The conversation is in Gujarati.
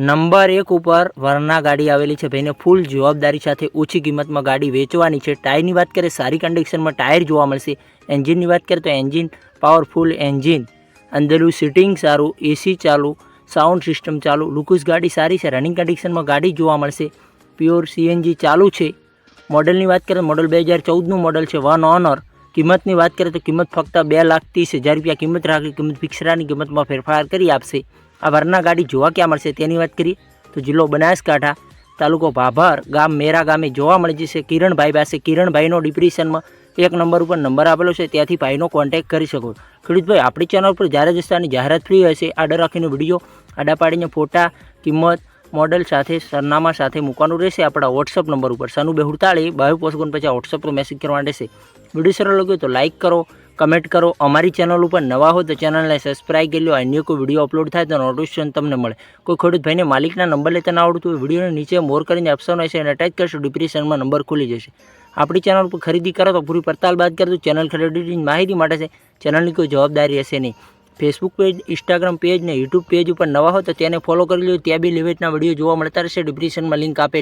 નંબર એક ઉપર વરના ગાડી આવેલી છે. ભાઈને ફૂલ જવાબદારી સાથે ઓછી કિંમતમાં ગાડી વેચવાની છે. ટાયરની વાત કરીએ, સારી કન્ડિશનમાં ટાયર જોવા મળશે. એન્જિનની વાત કરીએ તો એન્જિન પાવરફુલ એન્જિન. અંદરનું સિટિંગ સારું એસી ચાલુ સાઉન્ડ સિસ્ટમ ચાલુ લુકુસ ગાડી સારી છે. રનિંગ કન્ડિશનમાં ગાડી જોવા મળશે. પ્યોર સીએનજી ચાલુ છે. મોડલની વાત કરીએ મોડલ બે હજાર ચૌદનું મોડલ છે. વન ઓનર કિંમતની વાત કરીએ તો કિંમત ફક્ત બે લાખ ત્રીસ હજાર રૂપિયા કિંમત રાખી કિંમત ફિક્સરાની કિંમતમાં ફેરફાર કરી આપશે. આ વરના ગાડી જોવા ક્યાં મળશે તેની વાત કરીએ તો જિલ્લો બનાસકાંઠા તાલુકો ભાભર ગામ મેરા ગામે જોવા મળી જશે. કિરણભાઈ પાસે કિરણભાઈનો ડિપ્રેશનમાં એક નંબર ઉપર નંબર આપેલો છે. ત્યાંથી ભાઈનો કોન્ટેક્ટ કરી શકો. ખેડૂતભાઈ આપણી ચેનલ પર જ્યારે જસ્તાની જાહેરાત ફ્રી હશે આડર રાખીને વીડિયો આડા પાડીને ફોટા, કિંમત મોડલ સાથે, સરનામા સાથે મૂકવાનું રહેશે. આપણા વોટ્સઅપ નંબર ઉપર સનુ બેહુડતાળી બાયો પોસ્ટગોન પછી વોટ્સઅપ પર મેસેજ કરવા રહેશે વીડિયો સરળ લાગ્યો તો લાઇક કરો કમેન્ટ કરો. અમારી ચેનલ ઉપર નવા હો તો ચેનલને સબસ્ક્રાઇબ કરી લો. અન્ય કોઈ વીડિયો અપલોડ થાય તો નોટિફિકેશન તમને મળે. કોઈ ખેડૂત ભાઈને માલિકના નંબર લેતા ના આવડતું હોય, વિડીયોને નીચે મોર કરીને ઓપ્શન હશે અને અટેચ કરશો ડિપ્રેશનમાં નંબર ખુલી જશે. આપણી ચેનલ ઉપર ખરીદી કરો તો પૂરી પડતાલ બાદ કરજો. ચેનલ ખરીદીની માહિતી માટે છે. ચેનલની કોઈ જવાબદારી હશે નહીં. ફેસબુક પેજ ઇન્સ્ટાગ્રામ પેજ ને યુટ્યુબ પેજ ઉપર નવા હો તો તેને ફોલો કરી લો ત્યાં બી લિમિટના વીડિયો જોવા મળતા રહેશે. ડિપ્રેશનમાં લિંક આપે